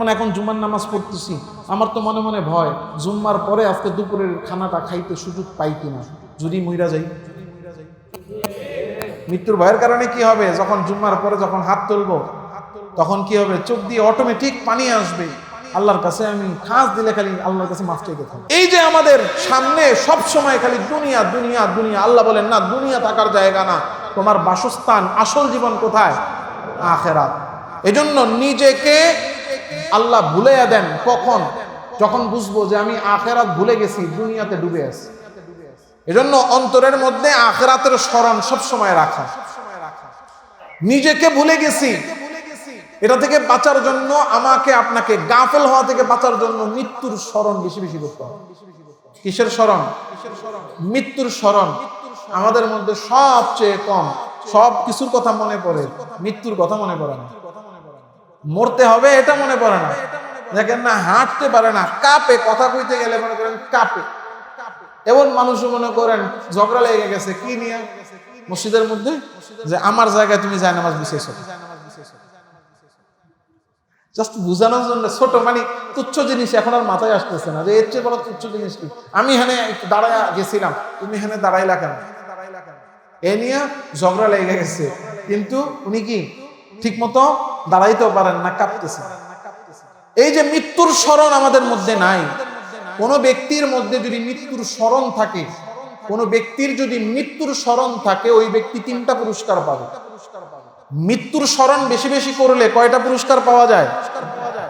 মানে এখন জুম্মার নামাজ পড়তেছি, আমার তো মনে মনে ভয়, জুম্মার পরে আজকে দুপুরের খানাটা খাইতে সুযোগ পাই কিনা? যদি মইরা যাই। মৃত্যুর ভয়ের কারণে কি হবে? যখন জুম্মার পরে যখন হাত তুলবো, তখন কি হবে? চোখ দিয়ে অটোমেটিক পানি আসবে। আল্লাহর কাছে আমি খাস দিলে খালি আল্লাহর কাছে মাফ চাইতে থাকব। এই যে আমাদের সামনে সব সময় খালি দুনিয়া দুনিয়া দুনিয়া, আল্লাহ বলেন, না, দুনিয়া থাকার জায়গা না। তোমার বাসস্থান, আসল জীবন কোথায়? আখেরাত। এজন্য নিজেকে আল্লাহ ভুলে দেন কখন? যখন বুঝব যে আমি আখেরাত ভুলে গেছি, দুনিয়াতে ডুবে আছি। এজন্য অন্তরের মধ্যে আখেরাতের স্মরণ সবসময় রাখা। নিজেকে ভুলে গেছি। এটা থেকে বাঁচার জন্য আমাকে, আপনাকে গাফেল হওয়া থেকে বাঁচার জন্য মৃত্যুর স্মরণ বেশি বেশি করতে হবে। কিসের স্মরণ? মৃত্যুর স্মরণ আমাদের মধ্যে সবচেয়ে কম। সব কিছুর কথা মনে পড়ে, মৃত্যুর কথা মনে পড়ে না। মরতে হবে, এটা মনে পড়ে না। দেখেন না, হাঁটতে পারে না, কাপে, কথা কইতে গেলে মনে করেন কাপে। এমন মানুষ মনে করেন, ঝগড়া লেগে গেছে, কি নিয়ে? মসজিদের মধ্যে? যে আমার জায়গায় তুমি যায় নামাজ বিশেষ। জাস্ট বুঝানোর জন্য ছোট মানে তুচ্ছ জিনিস এখন আর মাথায় আসতেছে না, যে এর চেয়ে বড় তুচ্ছ জিনিস কি? আমি এখানে একটু দাঁড়ায় গেছিলাম, তুমি এখানে দাঁড়াইলা কেন? এ নিয়ে ঝগড়া লেগে গেছে, কিন্তু উনি কি? ঠিক মতো দাঁড়াইতেও পারেন না, কাঁপতেছে। এই যে মৃত্যুর স্মরণ আমাদের মধ্যে নাই, কোন ব্যক্তির মধ্যে যদি মৃত্যুর স্মরণ থাকে, কোন ব্যক্তির যদি মৃত্যুর স্মরণ থাকে, ওই ব্যক্তি তিনটা পুরস্কার পাবে। মৃত্যুর স্মরণ বেশি বেশি করলে কয়টা পুরস্কার পাওয়া যায়?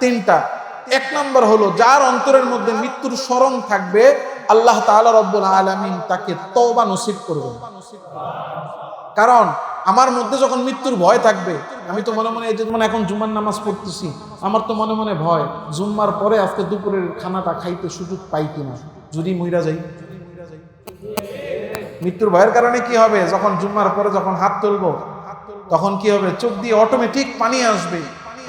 তিনটা। এক নম্বর হলো, যার অন্তরের মধ্যে মৃত্যুর স্মরণ থাকবে, আল্লাহ তাআলা রব্বুল আলামিন তাকে তওবা নসিব করবেন। কারণ আমার মধ্যে যখন মৃত্যুর ভয় থাকবে, আমি তো মনে মনে এই যে মানে এখন জুম্মার নামাজ পড়তেছি, আমার তো মনে মনে ভয়, জুম্মার পরে আজকে দুপুরের খানাটা খাইতে সুযোগ পাই কিনা? যদি মইরা যাই। মৃত্যুর ভয়ের কারণে কি হবে? যখন জুম্মার পরে যখন হাত তুলবো, তখন কি হবে? চোখ দিয়ে অটোমেটিক পানি আসবে।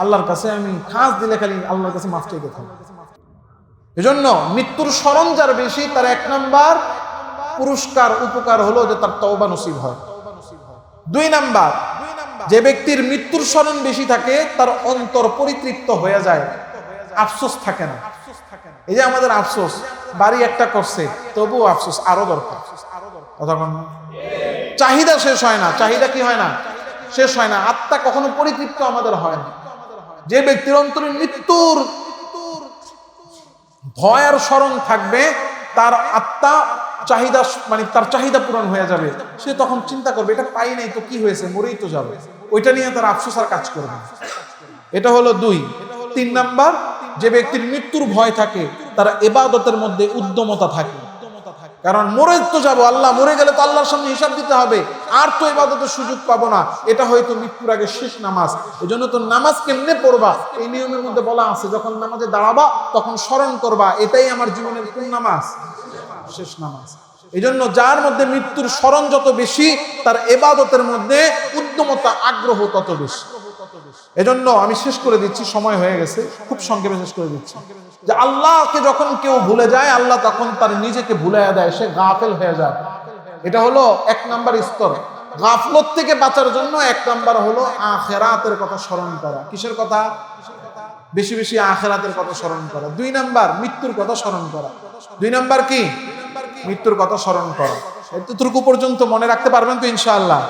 আল্লাহর কাছে আমি খাস দিলে খালি আল্লাহর কাছে মাফ চাইতে থাকব। এজন্য মৃত্যুর স্মরণ যার বেশি, তার এক নাম্বার পুরস্কার, উপকার হলো যে তার তওবা নসিব হয়। দুই নাম্বার, যে ব্যক্তির মৃত্যুর স্মরণ বেশি থাকে, তার অন্তর পরিতৃপ্ত হয়ে যায়। আফসোস থাকে না। এই যে আমাদের আফসোস, বাড়ি একটা করছে, তবুও আফসোস আরও দরকার? চাহিদা শেষ হয় না। চাহিদা কি হয় না? শেষ হয় না। আত্মা কখনো পরিতৃপ্ত আমাদের হয় না। যে ব্যক্তির অন্তরে মৃত্যুর ভয় আর স্মরণ থাকবে, তার আত্মা চাহিদা মানে তার চাহিদা পূরণ হয়ে যাবে। সে তখন চিন্তা করবে, এটা পাই নাই তো কি হয়েছে? মরেই তো যাবে। ওইটা নিয়ে তার আফসোস আর কাজ করবে এটা হলো দুই। তিন নাম্বার, যে ব্যক্তির মৃত্যুর ভয় থাকে, তার এবাদতের মধ্যে উদ্যমতা থাকে। কারণ মরে তো যাব, আল্লাহ মরে গেলে তো আল্লাহর সামনে হিসাব দিতে হবে। আর তো এবাদতের সুযোগ পাবো না। এটা হয়তো মৃত্যুর আগে শেষ নামাজ। এই জন্য তো নামাজ কেমনে পড়বা? এই নিয়মের মধ্যে বলা আছে, যখন নামাজে দাঁড়াবা, তখন স্মরণ করবা, এটাই আমার জীবনের কোন নামাজ? শেষ নামাজ। এই জন্য যার মধ্যে মৃত্যুর স্মরণ যত বেশি, তার এবাদতের মধ্যে উদ্যমতা, আগ্রহ তত বেশি। এজন্য আমি শেষ করে দিচ্ছি, সময় হয়ে গেছে। খুব সংক্ষেপে শেষ করে দিচ্ছি। যে আল্লাহকে যখন কেউ ভুলে যায়, আল্লাহ তখন তার নিজেকে ভুলে দেয়, সে গাফেল হয়ে যায়। এটা হলো এক নাম্বার স্তর। গাফলত থেকে বাঁচার জন্য এক নাম্বার হলো আখেরাতের কথা স্মরণ করা। কিসের কথা? বেশি বেশি আখেরাতের কথা স্মরণ করা। দুই নাম্বার, মৃত্যুর কথা স্মরণ করা। দুই নাম্বার কি? মৃত্যুর কথা স্মরণ করা। এতটুকু পর্যন্ত মনে রাখতে পারবেন তো ইনশাআল্লাহ।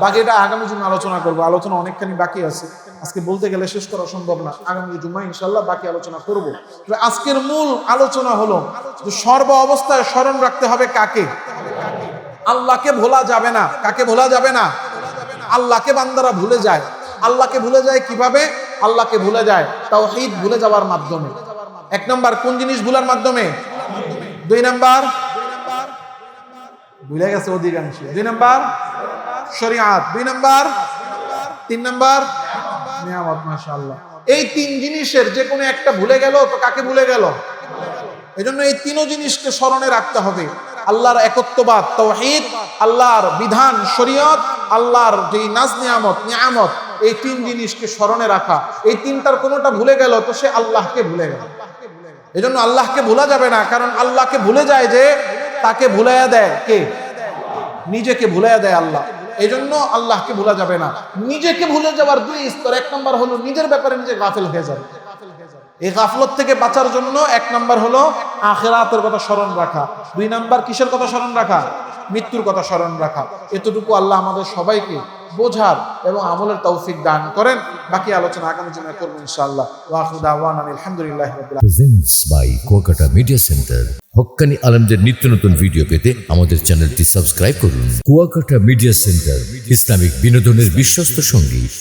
বাকি এটা আগামী জুমে আলোচনা করব। আলোচনা অনেকখানি বাকি আছে। আজকে বলতে গেলে শেষ করা সম্ভব না। আগামী জুমা ইনশাল্লাহ বাকি আলোচনা করব। আজকের মূল আলোচনা হলো যে সর্ব অবস্থায় স্মরণ রাখতে হবে কাকে? আল্লাহকে ভোলা যাবে না। কাকে ভোলা যাবে না? আল্লাহকে বান্দারা ভুলে যায়। আল্লাহকে ভুলে যায় কীভাবে? আল্লাহকে ভুলে যায় তাও ঈদ ভুলে যাওয়ার মাধ্যমে। এক নম্বর, কোন জিনিস ভুলার মাধ্যমে? দুই নাম্বার, ভুলে গেছে অধিকাংশ দুই নাম্বার, শরিয়াত। দুই নাম্বার, তিন নাম্বার, নিয়ামত, মাশাআল্লাহ। এই তিন জিনিসের যে কোনো একটা ভুলে গেল, তো কাকে ভুলে গেল? এই জন্য এই তিনও জিনিসকে স্মরণে রাখতে হবে। আল্লাহর একত্ববাদ তৌহিদ আল্লাহর বিধান, শরীয়ত, আল্লাহর যে নাজ নিয়ামত নিয়ামত এই তিন জিনিসকে স্মরণে রাখা, এই তিনটার কোনোটা ভুলে গেল তো সে আল্লাহকে ভুলে গেল। এই জন্য আল্লাহকে ভোলা যাবে না, কারণ আল্লাহকে ভুলে যায় যে তাকে ভুলাইয়া দেয় কে? নিজেকে ভুলাইয়া দেয় আল্লাহ। এই জন্য আল্লাহকে ভোলা যাবে না। নিজেকে ভুলে যাওয়ার দুই স্তর, এক নম্বর হলো নিজের ব্যাপারে নিজে গাফেল হয়ে যাবে। এই গাফলত থেকে বাঁচার জন্য এক নাম্বার হলো আখেরাতের কথা স্মরণ রাখা। দুই নাম্বার কিসের কথা স্মরণ রাখা? মৃত্যুর কথা স্মরণ রাখা। এতটুকু আল্লাহ আমাদের সবাইকে বোঝার এবং আমলের তৌফিক দান করেন। বাকি আলোচনা আগামী জন্য করব ইনশাআল্লাহ। ওয়াহুদ আওয়ান আলহামদুলিল্লাহ presents by Kuakata media centre হক্কানি আলমদের নিত্য নতুন ভিডিও পেতে আমাদের চ্যানেলটি সাবস্ক্রাইব করুন। কুয়াকাটা মিডিয়া সেন্টার ইসলামিক বিনোদনের বিশ্বস্ত সঙ্গী।